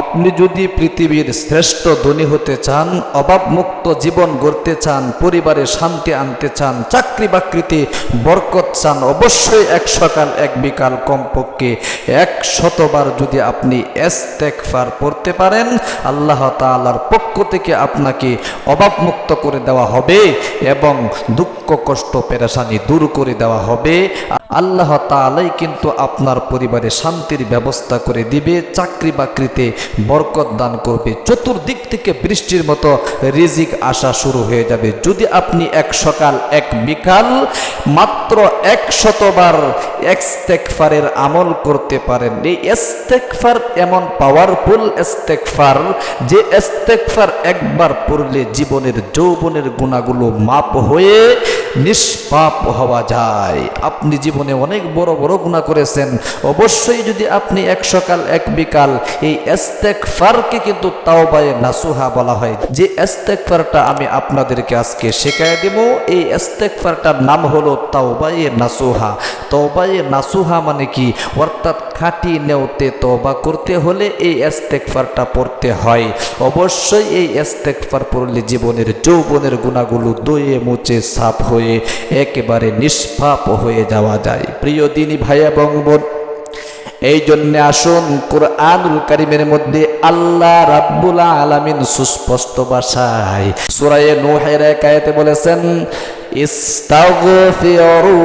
আপনি যদি পৃথিবীর শ্রেষ্ঠ ধনী হতে চান, অভাবমুক্ত জীবন গড়তে চান, পরিবারে শান্তি আনতে চান চাকরি বাকরিতে বরকত চান, অবশ্যই এক সকাল, এক বিকাল কমপক্ষে এক শতবার যদি আপনি এস্তেকফার পড়তে পারেন, আল্লাহ তাআলার পক্ষ থেকে আপনাকে অভাবমুক্ত করে দেওয়া হবে এবং দুঃখ, কষ্ট, পেরেশানি দূর করে দেওয়া হবে। আল্লাহ তালাই কিন্তু আপনার পরিবারে শান্তির ব্যবস্থা করে দিবে, চাকরি বাকরিতে বরকত দান করবে। চতুর্দিক থেকে বৃষ্টির মতো রিজিক আসা শুরু হয়ে যাবে। যদি আপনি এক সকাল, এক বিকাল মাত্র এক শতবার এস্তেকফারের আমল করতে পারেন। এই এস্তেকফার এমন পাওয়ারফুল এস্তেকফার যে এস্তেকফার একবার পড়লে জীবনের যৌবনের গুণাগুলো মাপ হয়ে নিষ্পাপ হওয়া যায়। আপনি জীবনে অনেক বড় বড় গুণা করেছেন। অবশ্যই যদি আপনি এক সকাল, এক বিকাল এই এস্তেকফারকে কিন্তু তাওবায়ে নাসুহা বলা হয়। যে এস্তেকফারটা আমি আপনাদেরকে আজকে শেখায় দেব, এই এস্তেকফারটার নাম হলো তাওবায়ে নাসুহা। তওবায়ে নাসুহা মানে কি? অর্থাৎ খাঁটি নেওতে তওবা করতে হলে এই এস্তেকফারটা পড়তে হয়। অবশ্যই এই এস্তেকফার পড়লে জীবনের যৌবনের গুণাগুলো দয়ে মুচে সাফ হয়ে একেবারে নিষ্পাপ হয়ে যাওয়া যায়। প্রিয় দিনী ভাই এবং বোন, এই জন্য আসুন কোরআনুল কারিমের মধ্যে আল্লাহ রাব্বুল আলামিন সুস্পষ্ট ভাষায় সূরায়ে নূহের এক আয়াতে বলেছেন ইস্তাগফিরু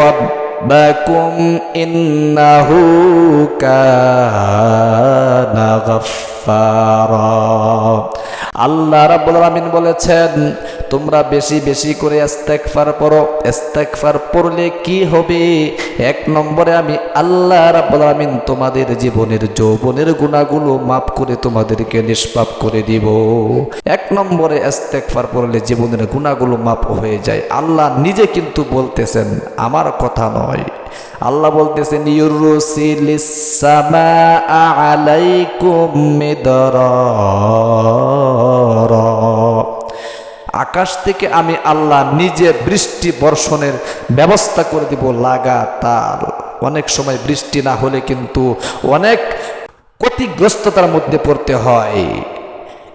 রাব্বাকুম ইন্নাহু কানা গাফফারা। আল্লাহ রাব্বুল আলামিন বলেছেন, তোমরা বেশি বেশি করে ইস্তেগফার পড়ো। ইস্তেগফার পড়লে কি হবে? এক নম্বরে আমি আল্লাহ রাব্বুল আলামিন তোমাদের জীবনের যৌবনের গুণাগুলো মাফ করে তোমাদেরকে নিষ্পাপ করে দিব। এক নম্বরে ইস্তেগফার পড়লে জীবনের গুণাগুলো মাফ হয়ে যায়। আল্লাহ নিজে কিন্তু বলতেছেন, আমার কথা নয়। আল্লাহ বলতেছেন আকাশ থেকে আমি আল্লাহ নিজে বৃষ্টি বর্ষণের ব্যবস্থা করে দিব লাগাতার। অনেক সময় বৃষ্টি না হলে কিন্তু অনেক ক্ষতিগ্রস্ততার মধ্যে পড়তে হয়।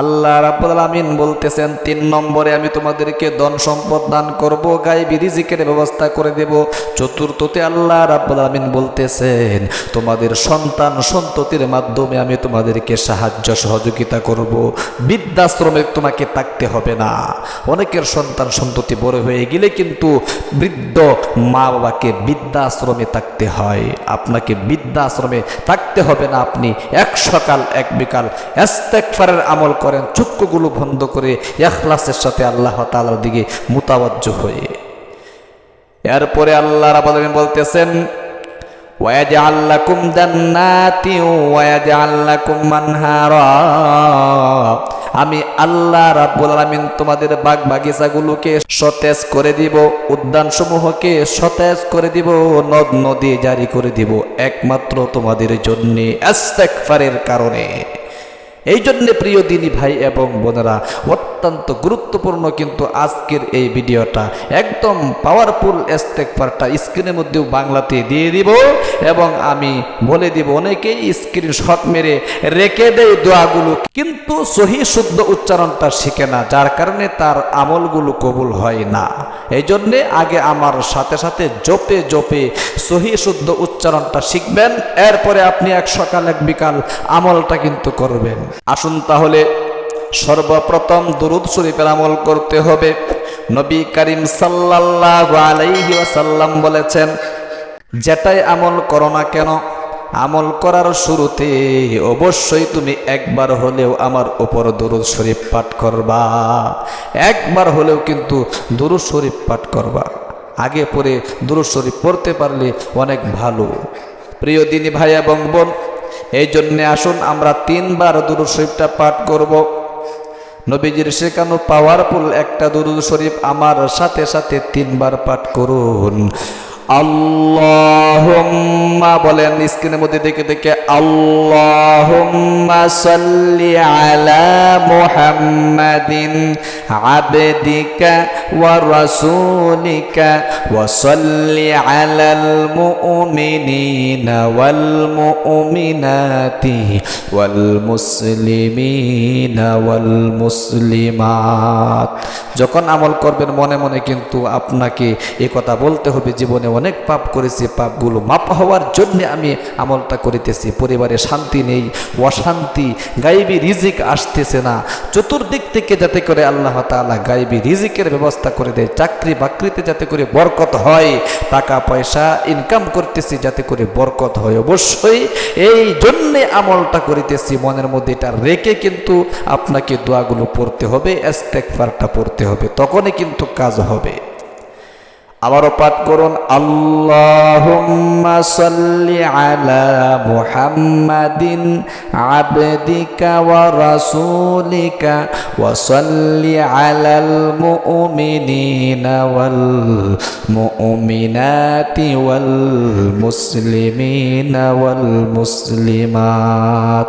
আল্লাহ রাব্বুল আলামিন বলতেছেন, তিন নম্বরে আমি তোমাদেরকে ধন সম্পদ দান করব, গায়বী রিজিকের ব্যবস্থা করে দেব। চতুর্থতে আল্লাহ রাব্বুল বলতেছেন, তোমাদের সন্তান সন্ততির মাধ্যমে আমি তোমাদেরকে সাহায্য সহযোগিতা করব। বৃদ্ধাশ্রমে তোমাকে থাকতে হবে না। অনেকের সন্তান সন্ততি বড় হয়ে গেলে কিন্তু বৃদ্ধ মা বাবাকে বৃদ্ধাশ্রমে থাকতে হয়। আপনাকে বৃদ্ধাশ্রমে থাকতে হবে না, আপনি এক সকাল, এক বিকাল এস্তেকফারের আমল করেন চক্ষুগুলো বন্ধ করে এখলাসের সাথে আল্লাহ তালার দিকে মোতাবজ্জ হয়ে। এরপরে আল্লাহ রাবালিন বলতেছেন ওয়াজ আল্লাহ কুম জান্নাতি ওয়াজ আল্লাহ কুম মানহারা আমি আল্লাহ রাব্বুল আলামিন তোমাদের বাগ বাগিচাগুলোকে সতেজ করে দিব, উদ্যানসমূহকে সতেজ করে দিব নদ নদী জারি করে দিব, একমাত্র তোমাদের জন্যে আস্তেকফারের কারণে। এই জন্য প্রিয় দিনী ভাই এবং বোনেরা, অত্যন্ত গুরুত্বপূর্ণ কিন্তু আজকের এই ভিডিওটা একদম পাওয়ারফুল এস্তেকফারটা স্ক্রিনের মধ্যেও বাংলাতে দিয়ে দিব এবং আমি বলে দিব, অনেকেই স্ক্রিনশট মেরে রেখে দেয় দোয়াগুলো, কিন্তু সহি শুদ্ধ উচ্চারণটা শিখে না, যার কারণে তার আমলগুলো কবুল হয় না। এই জন্যে আগে আমার সাথে সাথে জপে জপে সহি শুদ্ধ উচ্চারণটা শিখবেন, এরপরে আপনি এক সকাল এক বিকাল আমলটা কিন্তু করবেন। আসুন তাহলে সর্বপ্রথম দুরুদ শরীফের আমল করতে হবে। নবী করিম সাল্লাল্লাহু আলাইহি ওয়াসাল্লাম বলেছেন, যেটাই আমল করো না কেন, আমল করার শুরুতে অবশ্যই তুমি একবার হলেও আমার উপর দুরুদ শরীফ পাঠ করবা। একবার হলেও কিন্তু দুরুদ শরীফ পাঠ করবা। আগে পরে দুরুদ শরীফ পড়তে পারলে অনেক ভালো। প্রিয় দিনী ভাই এবং বোন এই জন্যে আসুন আমরা তিনবার দুরু শরীফটা পাঠ করব। নবীজির শেখানো পাওয়ারফুল একটা দুরুদ শরীফ আমার সাথে সাথে তিনবার পাঠ করুন। আল্লাহুম্মা বলেন স্ক্রিনের মধ্যে দেখে দেখে আল্লাহুম্মা সাল্লি আলা মুহাম্মাদিন আবদিকা ওয়া রাসূলিকা ওয়া সাল্লি আলাল মুমিনিনা ওয়াল মুমিনাতি ওয়াল মুসলিমিনা ওয়াল মুসলিমাত। যখন আমল করবেন মনে মনে কিন্তু আপনাকে এ কথা বলতে হবে, জীবনে অনেক পাপ করেছি পাপগুলো মাপ হওয়ার জন্য আমি আমলটা করিতেছি। পরিবারে শান্তি নেই, অশান্তি, গাইবি রিজিক আসতেছে না। চতুর্দিক থেকে যাতে করে আল্লাহ তাআলা গাইবি রিজিকের ব্যবস্থা করে দেয়, চাকরি বাকরিতে যাতে করে বরকত হয়, টাকা পয়সা ইনকাম করতেছি যাতে করে বরকত হয় অবশ্যই। এই জন্যে আমলটা করিতেছি, মনের মধ্যে এটা রেখে কিন্তু আপনাকে দোয়াগুলো পড়তে হবে এস্তেকফারটা পড়তে হবে, তখনই কিন্তু কাজ হবে। আবারও পাঠ করুন, আল্লাহুম্মা সাল্লি আলা মুহাম্মাদিন আবদিকা ওয়া রাসূলিকা ওয়া সাল্লি আলাল মুমিনিনা ওয়াল মুমিনাতি ওয়াল মুসলিমিনা ওয়াল মুসলিমাত।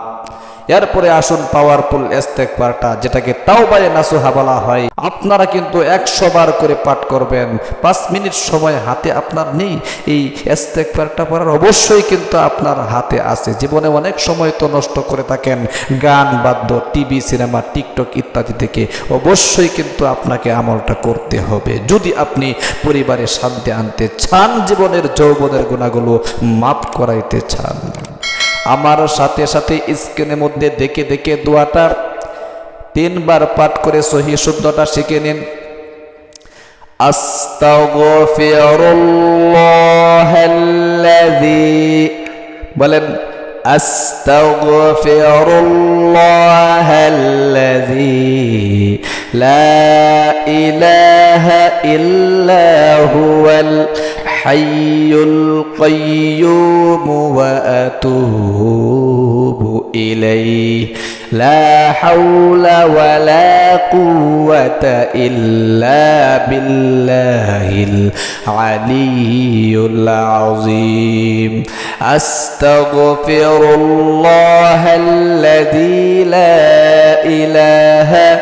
এরপরে আসুন পাওয়ারফুল ইস্তেকবারটা, যেটাকে তাওবায়ে নাসুহা বলা হয়। আপনারা কিন্তু একশো বার করে পাঠ করবেন। পাঁচ মিনিট সময় হাতে আপনার নেই। এই ইস্তেকবারটা পড়ার অবশ্যই কিন্তু আপনার হাতে আছে। জীবনে অনেক সময় তো নষ্ট করে থাকেন। গান, বাদ্য, টিভি, সিনেমা, টিকটক ইত্যাদি থেকে অবশ্যই কিন্তু আপনাকে আমলটা করতে হবে। যদি আপনি পরিবারে শান্তি আনতে চান, জীবনের যৌবনের গুণাগুলো মাফ করাইতে চান। আমার সাথে সাথে স্ক্রিনের মধ্যে দেখে দেখে দোয়াটা তিনবার পাঠ করে সহি শুদ্ধটা শিখে নিন। বলেন আস্তাগফিরুল্লাহাল্লাযী লা ইলাহা ইল্লা হুয়াল الحي القيوم وأتوب إليه. لا حول ولا قوة إلا بالله العلي العظيم. أستغفر الله الذي لا إله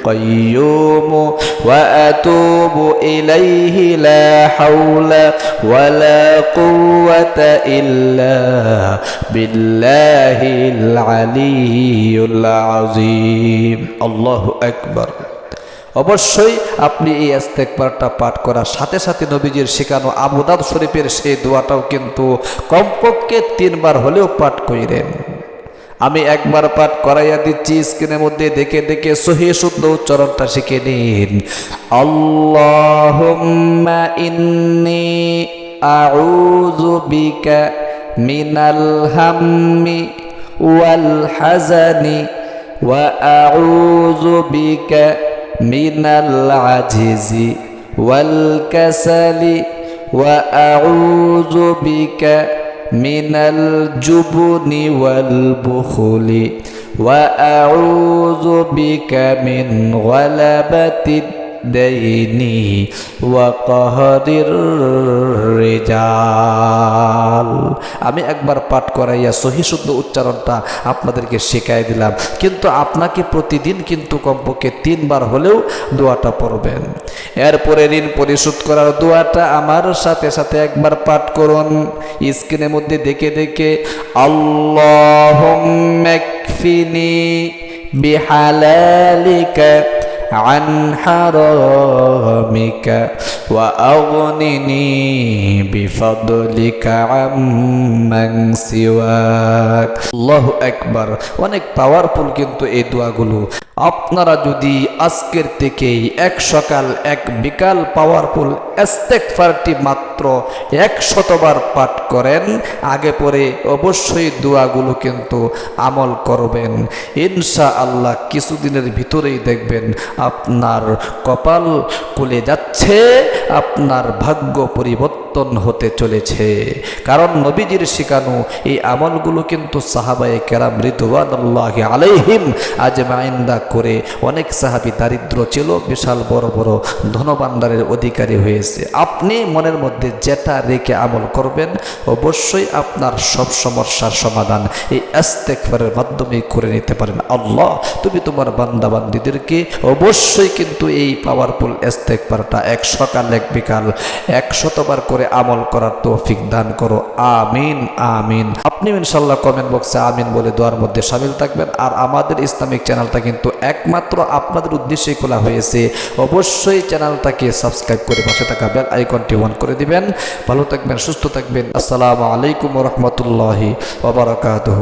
واتوب اليه لا حول ولا قوه الا بالله العلي العظيم الله اكبر অবশ্যই আপনি এই ইস্তেকবারটা পাঠ করার সাথে সাথে নবীজির শেখানো আবুদাদ শরীফের সেই দোয়াটাও কিন্তু কমপক্ষে তিনবার হলেও পাঠ করিলেন আমি একবার পাঠ করাইয়া দিচ্ছি, স্ক্রিনের মধ্যে দেখে দেখে সহি শুদ্ধ উচ্চারণটা শিখে নিন। ইন্নি আউযু বিকা মিনাল হাম্মি ওয়াল হাজানি ওয়া আউযু বিকা মিনাল আজিজি ওয়াল কাসালি ওয়া আউযু বিকা من الجبن والبخل وأعوذ بك من غلبة الدين দেইনি ওয়াকহরির রেজাল আমি একবার পাঠ করাইয়া সহি শুদ্ধ উচ্চারণটা আপনাদেরকে শেখাই দিলাম। কিন্তু আপনাকে প্রতিদিন কিন্তু কমপক্ষে তিনবার হলেও দোয়াটা পড়বেন। এরপরে ঋণ পরিশোধ করার দোয়াটা আমার সাথে সাথে একবার পাঠ করুন। স্ক্রিনের মধ্যে দেখে দেখে আল্লাহ বিহালালিকা عن حرامك وأغنني بفضلك عمن سواك الله أكبر অনেক পাওয়ারফুল কিন্তু এই দোয়াগুলো আপনারা যদি আজকের থেকেই এক সকাল এক বিকাল পাওয়ারফুল এস্তেকফারটি মাত্র এক শতবার পাঠ করেন আগে পরে অবশ্যই দোয়াগুলো কিন্তু আমল করবেন ইনশা আল্লাহ কিছুদিনের ভিতরেই দেখবেন আপনার কপাল কুলে যাচ্ছে, আপনার ভাগ্য পরিবর্তন হতে চলেছে। কারণ নবীজির শিখানো এই আমলগুলো কিন্তু সাহাবায়ে কেরাম রিদওয়ানুল্লাহ আলাইহিম আজমাইন্দা করে অনেক সাহাবি দারিদ্র ছিল, বিশাল বড় বড় ধনভাণ্ডারের অধিকারী হয়েছে। আপনি মনের মধ্যে যেটা রেখে আমল করবেন, অবশ্যই আপনার সব সমস্যার সমাধান এই আস্তেকফারের মাধ্যমে করে নিতে পারেন। আল্লাহ, তুমি তোমার বান্দাবান্দিদেরকে অবশ্যই কিন্তু এই পাওয়ারফুল ইস্তেকফারটা এক সকাল এক বিকাল এক শতবার করে আমল করার তৌফিক দান করো। আমিন আমিন। আপনি ইনশাল্লাহ কমেন্ট বক্সে আমিন বলে দোয়ার মধ্যে সামিল থাকবেন। আর আমাদের ইসলামিক চ্যানেলটা কিন্তু একমাত্র আপনাদের উদ্দেশ্যেই খোলা হয়েছে। অবশ্যই চ্যানেলটাকে সাবস্ক্রাইব করে পাশে থাকা বেল আইকনটি অন করে দিবেন। ভালো থাকবেন, সুস্থ থাকবেন। আসসালামু আলাইকুম রহমতুল্লাহি ওবরাকাতুহ